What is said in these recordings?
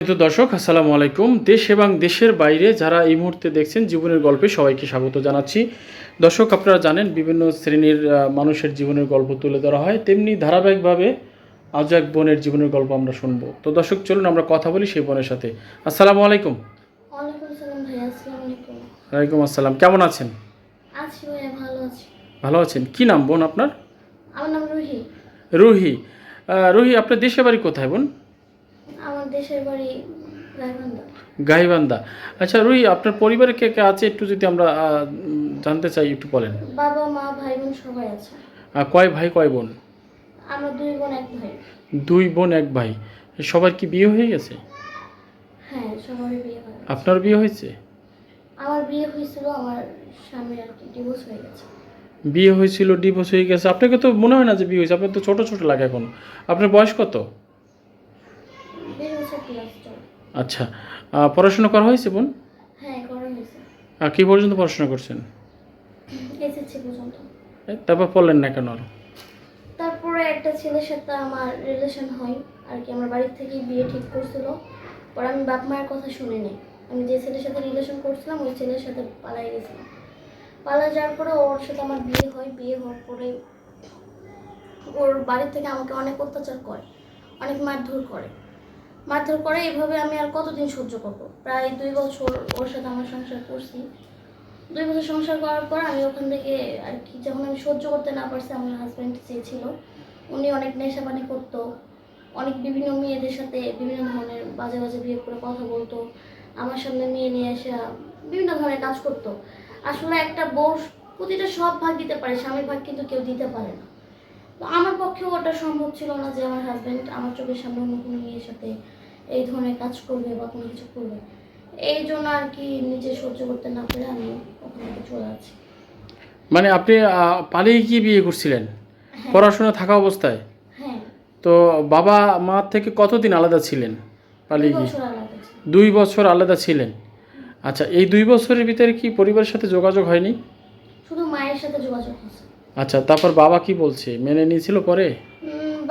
তো দর্শক আসসালামু আলাইকুম। দেশ এবং দেশের বাইরে যারা এই মুহূর্তে দেখছেন জীবনের গল্পে সবাইকে স্বাগত জানাচ্ছি। দর্শক আপনারা জানেন বিভিন্ন শ্রেণির মানুষের জীবনের গল্প তুলে ধরা হয়। তেমনি ধারাবাহিকভাবে আজ এক বোনের জীবনের গল্প আমরা শুনব। তো দর্শক চলুন আমরা কথা বলি সেই বোনের সাথে। আসসালামু আলাইকুম। ওয়ালাইকুম আসসালামু আলাইকুম। আসসালাম। কেমন আছেন? ভালো আছেন। কি নাম বোন আপনার? রুহি। রুহি। রুহি আপনার দেশের বাড়ি কোথায় বোন? দেশের বাড়ি গাইবান্ধা। গাইবান্ধা। আচ্ছা রুহি আপনার পরিবারে কে কে আছে একটু যদি আমরা জানতে চাই একটু বলেন। বাবা মা ভাই বোন সবাই আছে। কয় ভাই কয় বোন? আমরা দুই বোন এক ভাই। দুই বোন এক ভাই। সবার কি বিয়ে হয়ে গেছে? হ্যাঁ সবারই বিয়ে হয় আপনার বিয়ে হয়েছে? আমার বিয়ে হয়েছিল আমার স্বামীর আর কি ডিভোর্স হয়ে গেছে। বিয়ে হয়েছিল ডিভোর্স হয়ে গেছে। আপনাকে তো মনে হয় না যে বিয়ে হয়েছে? আপনার তো ছোট ছোট লাগে এখন। আপনার বয়স কত বিশ বছর ক্লাস চলে আচ্ছা পড়াশোনা করা হয়েছে বোন? হ্যাঁ কি পর্যন্ত পড়াশোনা করছেন? তারপর পড়লেন না কেন? তারপরে একটা ছেলের সাথে আমার রিলেশন হয় আর কি আমার বাড়ির থেকেই বিয়ে ঠিক করছিল। পরে আমি বাপ মায়ের কথা শুনিনি। আমি যে ছেলের সাথে রিলেশন করছিলাম ওই ছেলের সাথে পালাই গেছিলাম। পালা যাওয়ার পরে ওর সাথে আমার বিয়ে হয়। বিয়ে হওয়ার পরে ওর বাড়ির থেকে আমাকে অনেক অত্যাচার করে অনেক মারধর করে। মারধর করে এভাবে আমি আর কতদিন সহ্য করব? প্রায় দুই বছর ওর সাথে আমার সংসার করছি। দুই বছর সংসার করার পর আমি ওখান থেকে আর কি, যখন আমি সহ্য করতে না পারছি, আমার হাজব্যান্ড চেয়েছিল। উনি অনেক নেশা পানি করতো। অনেক বিভিন্ন মেয়েদের সাথে বিভিন্ন ধরনের বাজে বাজে বিয়ে করে কথা বলতো। আমার সামনে মেয়ে নিয়ে এসে বিভিন্ন ধরনের কাজ করতো। আসলে একটা বউ প্রতিটা সব ভাগ দিতে পারে, স্বামীর ভাগ কিন্তু কেউ দিতে পারে না। তো আমার পক্ষেও ওটা সম্ভব ছিল না যে আমার হাজব্যান্ড আমার চোখের সামনে অন্য কোনো মেয়ের সাথে এই ধরনের কাজ করবে বা কোনো কিছু করবে। এই জন্য আর কি নিজে সহ্য করতে না পেরে আমি ওখান থেকে চলে যাচ্ছি। মানে আপনি পালিয়ে গিয়ে বিয়ে করছিলেন? হ্যাঁ। পড়াশোনা থাকা অবস্থায়? হ্যাঁ। তো বাবা মা থেকে কতদিন আলাদা ছিলেন পালিয়ে গিয়ে। দুই বছর আলাদা ছিলেন। আচ্ছা এই দুই বছরের ভিতরে কি পরিবারের সাথে যোগাযোগ হয়নি? শুধু মায়ের সাথে যোগাযোগ আচ্ছা তারপর বাবা কি বলছে? মেনে নিয়েছিল পরে?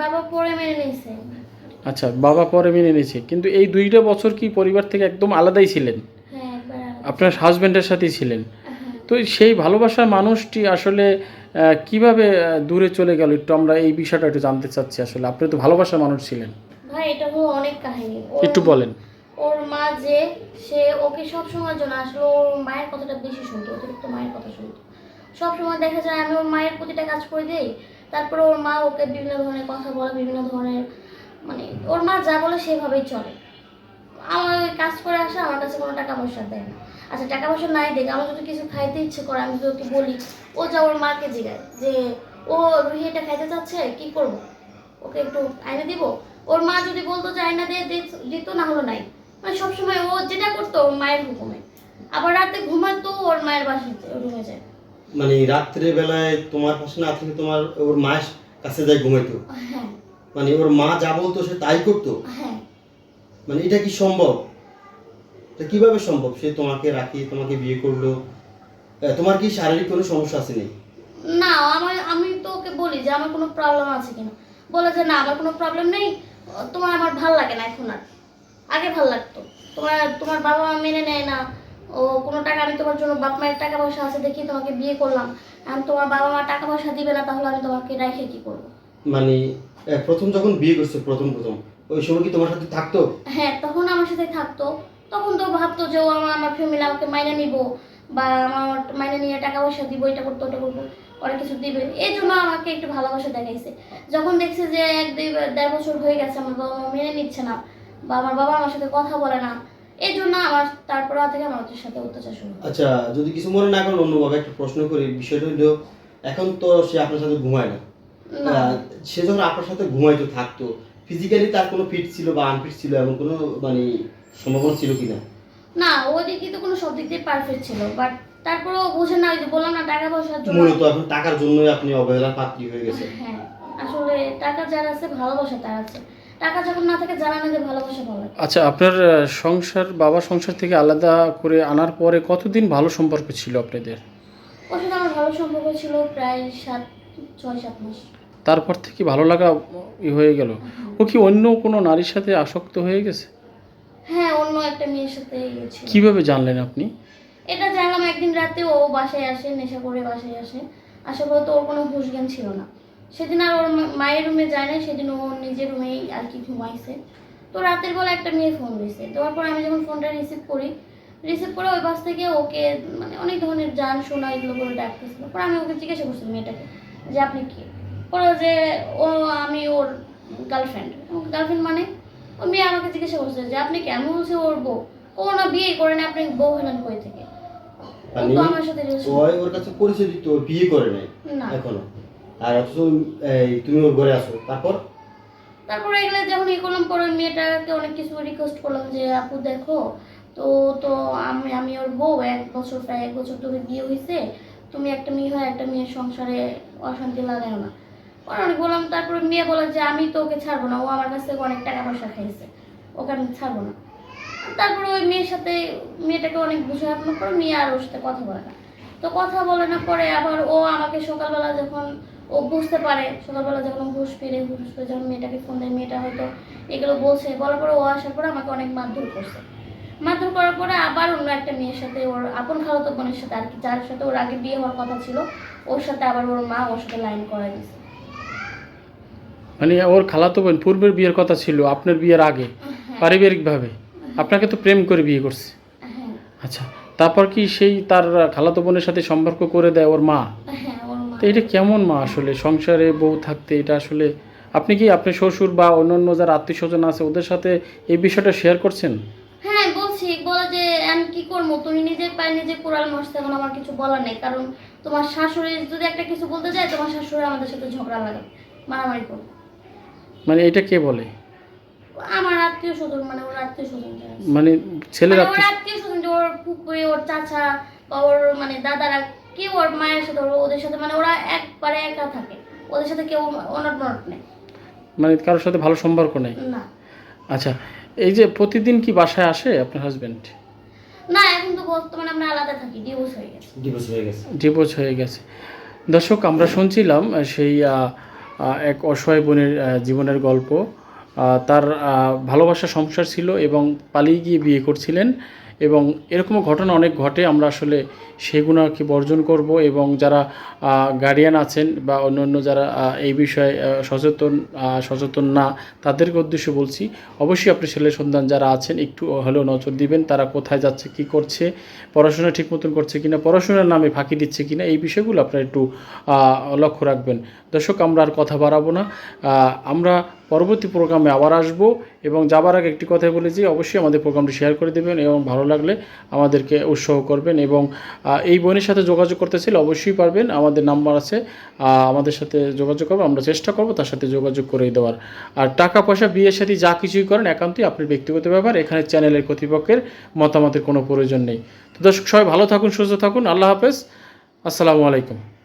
বাবা পরে মেনে নিয়েছে। আচ্ছা বাবা পরে মেনে নিয়েছে। কিন্তু এই দুইটা বছর কি পরিবার থেকে একদম আলাদাই ছিলেন? হ্যাঁ। আপনার হাজব্যান্ডের সাথেই ছিলেন। হ্যাঁ। তো সেই ভালোবাসার মানুষটি আসলে কীভাবে দূরে চলে গেল? একটু আমরা এই বিষয়টা একটু জানতে চাচ্ছি আসলে। আপনি তো ভালোবাসার মানুষ ছিলেন। ভাই এটা হলো অনেক কাহিনী। একটু বলেন। ওর মা যে সে ওকে সব সময়ের জন্য আসলে ওর মায়ের কথাটা বেশি শুনতো অতিরিক্ত মায়ের কথা শুনতো। সব সময় দেখা যায় আমি ওর মায়ের প্রতিটা কাজ করে দিই। তারপরে ওর মা ওকে বিভিন্ন ধরনের কথা বলে বিভিন্ন ধরনের মানে ওর মা যা বলে সেভাবেই চলে। আমার কাজ করে আসে আমার কাছে কোনো টাকা পয়সা দেয় না। আচ্ছা টাকা পয়সা নাই দেখ আমার যদি কিছু খাইতে ইচ্ছে করে আমি যদি ওকে বলি ও যা ওর মাকে জিগায় যে ও রুহি এটা খাইতে চাচ্ছে কি করব? ওকে একটু আইনা দিব? ওর মা যদি বলতো যে আইনা দিয়ে দিত- না হলো নাই। মানে সবসময় ও যেটা করতো ওর মায়ের হুকুমে। আবার রাতে ঘুমাতো ওর মায়ের বাসায় রুমে যায়। মানে রাত্রে বেলায় তোমার পাশে না থেকে তোমার ওর মায়ের কাছে যায় ঘুমাইতো? হ্যাঁ। মানে ওর মা যা বলতো সে তাই করতো? হ্যাঁ। মানে এটা কি সম্ভব? এটা কীভাবে সম্ভব? সে তোমাকে রাখি তোমাকে বিয়ে করল। তোমার কি শারীরিক কোনো সমস্যা আছে নেই না আমার আমি তো ওকে বলি যে আমার কোনো প্রবলেম আছে কিনা। বলে যে না আমার কোনো প্রবলেম নেই। তোমার আমার ভালো লাগে না এখন আর। আগে ভালো লাগতো। তোমার তোমার বাবা মা মেনে নেয় না। ও কোনো টাকা আমি তোমার জন্য বাপ মায়ের টাকা পয়সা আছে দেখি তোমাকে বিয়ে করলাম। এখন তোমার বাবা মা টাকা পয়সা দিবে না তাহলে আমি তোমাকে রেখে কি করব? মানে প্রথম যখন বিয়ে করছ প্রথম প্রথম ওই সময় কি তোমার সাথে থাকতো? হ্যাঁ তখন আমার সাথে থাকতো। তখন তো ভাবতো যে ও আমার আমার ফ্যামিলি আমাকে মাইনে নিব বা আমার মাইনে নিয়ে টাকা পয়সা দিব এটা করতো ওটা করব অনেক কিছু দিবে। এই জন্য আমাকে একটু ভালোবাসা দেখাইছে। যখন দেখছে যে এক দুই দেড় বছর হয়ে গেছে আমার বাবা মা মেনে নিচ্ছে না বা আমার বাবা আমার সাথে কথা বলে না এই জন্য আমার তারপর থেকে আমার ওদের সাথে অত্যাচার শুরু আচ্ছা যদি কিছু মনে না করেন অন্যভাবে একটা প্রশ্ন করি। বিষয়টা হলো এখন তো সে আপনার সাথে ঘুমায় না। সে যখন আপনার সাথে ঘুমাইতো থাকতো। ফিজিক্যালি তার কোনো ফিট ছিল বা আনফিট ছিল এমন কোনো মানে সম্ভাবনা ছিল কিনা? না ওই দিক দিয়ে তো কোনো সব দিক দিয়ে পারফেক্ট ছিল বাট তারপরেও বোঝে না ওই যে বললাম না টাকা পয়সার জন্য। মূলত এখন টাকার জন্যই আপনি অবহেলার পাত্রী হয়ে গেছে হ্যাঁ আসলে টাকা যার আছে ভালোবাসা তার আছে। টাকা যখন না থাকে জানা না যে ভালোবাসা ভালো আচ্ছা আপনার সংসার বাবা সংসার থেকে আলাদা করে আনার পরে কতদিন ভালো সম্পর্ক ছিল আপনাদের? ওর সাথে আমার ভালো সম্পর্ক ছিল প্রায় সাত ছয় সাত মাস। তারপর থেকে ভালো লাগা হয়ে গেল। ও কি অন্য কোনো নারীর সাথে আসক্ত হয়ে গেছে? হ্যাঁ অন্য একটা মেয়ের সাথে ছিল কীভাবে জানলেন আপনি? এটা জানলাম একদিন রাতে ও বাসায় আসে নেশা করে বাসায় আসে। আসার পর তো ওর কোনো হুশ জ্ঞান ছিল না। সেদিন আর ওর মায়ের রুমে যায় না সেদিন ও নিজের রুমেই আর কি ঘুমাইছে। তো রাতের বেলা একটা মেয়ে ফোন দিয়েছে। দেওয়ার পর আমি যখন ফোনটা রিসিভ করি রিসিভ করে ওই বাস থেকে ওকে মানে অনেক ধরনের গান শোনা এগুলো করে ডাকতেছিল। পরে আমি ওকে জিজ্ঞাসা করছি মেয়েটাকে যে আপনি কি? ও যে ও আমি ওর গার্লফ্রেন্ড গার্লফ্রেন্ড মানে ও মেয়ে আমাকে জিজ্ঞাসা করছে যে আপনি কেমন বলছে ওর বউ? ও না বিয়ে করেন আপনি বউ হলেন কই থেকে? তো আমার সাথে ওর কাছে পরিচয় দিত বিয়ে করে নাই এখনও। আর অথচ তুমি ওর ঘরে আসো। তারপর? তারপরে এগুলো যখন ই করলাম পরে মেয়েটাকে অনেক কিছু রিকোয়েস্ট করলাম যে আপু দেখো তো তো আমি আমি ওর বউ এক বছর প্রায় এক বছর ধরে বিয়ে হয়েছে তুমি একটা মেয়ে হয় একটা মেয়ের সংসারে অশান্তি লাগাও না। অনেক বললাম, তারপরে মেয়ে বলে যে, আমি তো ওকে ছাড়বো না। ও আমার কাছ থেকে অনেক টাকা পয়সা খাইছে ওকে আমি ছাড়বো না। তারপরে ওই মেয়ের সাথে, মেয়েটাকে অনেক বুঝে আপনার পরে মেয়ে আর ওর সাথে কথা বলে না। তো কথা বলে না, পরে আবার ও আমাকে সকালবেলা যখন ও বুঝতে পারে, সকালবেলা যখন হুশ ফিরে হুশ ফিরে যখন মেয়েটাকে ফোন দেয়, মেয়েটা হয়তো এগুলো বলছে। বলার পরে ও আসার পরে আমাকে অনেক মারধর করছে। মারধর করার পরে আবার অন্য একটা মেয়ের সাথে, ওর আপন খালাতো বোনের সাথে আর কি, যার সাথে ওর আগে বিয়ে হওয়ার কথা ছিল, ওর সাথে আবার ওর মা ওর সাথে লাইন করা দিয়েছে মানে ওর খালাতো বোন পূর্বের বিয়ের কথা ছিল আপনার বিয়ের আগে পারিবারিকভাবে। আপনাকে তো প্রেম করে বিয়ে করছে। হ্যাঁ। আচ্ছা তারপর কি সেই তার খালাতো বোনের সাথে সম্পর্ক করে দেয় ওর মা? হ্যাঁ তো এটা কেমন মা আসলে? সংসারে বউ থাকতে এটা আসলে আপনি কি আপনি শ্বশুর বা অন্যান্য যারা আত্মীয় স্বজন আছে ওদের সাথে এই বিষয়টা শেয়ার করছেন? হ্যাঁ বলছি বলে যে আমি কি করব? তুমি নিজের পায়ে নিজে কোরাল মরছে এখন আমার কিছু বলার নেই। কারণ তোমার শাশুড়ি যদি একটা কিছু বলতে যায় তোমার শাশুড়ি আমাদের সাথে ঝগড়া লাগে মারামারি করবে। মানে এটা কে বলে? আমার আত্মীয় স্বজন মানে ওর আত্মীয় স্বজন মানে ছেলের মানে আত্মীয় আত্মীয় স্বজন ওর পুকুরে ওর চাচা বা ওর মানে দাদারা কেউ ওর মায়ের সাথে ওর ওদের সাথে মানে ওরা একবারে একা থাকে। ওদের সাথে কেউ অনট নট নেই। মানে কারোর সাথে ভালো সম্পর্ক নেই? না। আচ্ছা এই যে প্রতিদিন কি বাসায় আসে আপনার হাজবেন্ড না এখন তো বর্তমানে আমরা আলাদা থাকি ডিভোর্স হয়ে গেছে। ডিভোর্স হয়ে গেছে। ডিভোর্স হয়ে গেছে। দর্শক আমরা শুনছিলাম সেই এক অসহায় বোনের জীবনের গল্প। তার ভালোবাসা সংসার ছিল এবং পালিয়ে গিয়ে বিয়ে করছিলেন। এবং এরকম ঘটনা অনেক ঘটে। আমরা আসলে সেগুলোকে বর্জন করব এবং যারা গার্ডিয়ান আছেন বা অন্যান্য যারা এই বিষয়ে সচেতন সচেতন না, তাদেরকে উদ্দেশ্যে বলছি, অবশ্যই আপনি ছেলে সন্তান যারা আছেন, একটু হলেও নজর দিবেন, তারা কোথায় যাচ্ছে, কি করছে, পড়াশোনা ঠিক মতন করছে কিনা, পড়াশোনার নামে ফাঁকি দিচ্ছে কিনা, এই বিষয়গুলো আপনারা একটু লক্ষ্য রাখবেন। দর্শক, আমরা আর কথা বাড়াবো না। আমরা পরবর্তী প্রোগ্রামে আবার আসব এবং যাবার আগে একটি কথাই বলে যে অবশ্যই আমাদের প্রোগ্রামটি শেয়ার করে দেবেন এবং ভালো লাগলে আমাদেরকে উৎসাহ করবেন এবং এই বোনের সাথে যোগাযোগ করতে চাইলে অবশ্যই পারবেন। আমাদের নাম্বার আছে আমাদের সাথে যোগাযোগ করব আমরা চেষ্টা করব তার সাথে যোগাযোগ করে দেওয়ার। আর টাকা পয়সা, বিয়ের সাথে যা কিছুই করেন একান্তই আপনার ব্যক্তিগত ব্যাপার, এখানে চ্যানেলের কর্তৃপক্ষের মতামতের কোনো প্রয়োজন নেই। তো দর্শক, সবাই ভালো থাকুন, সুস্থ থাকুন, আল্লাহ হাফেজ, আসসালামু আলাইকুম।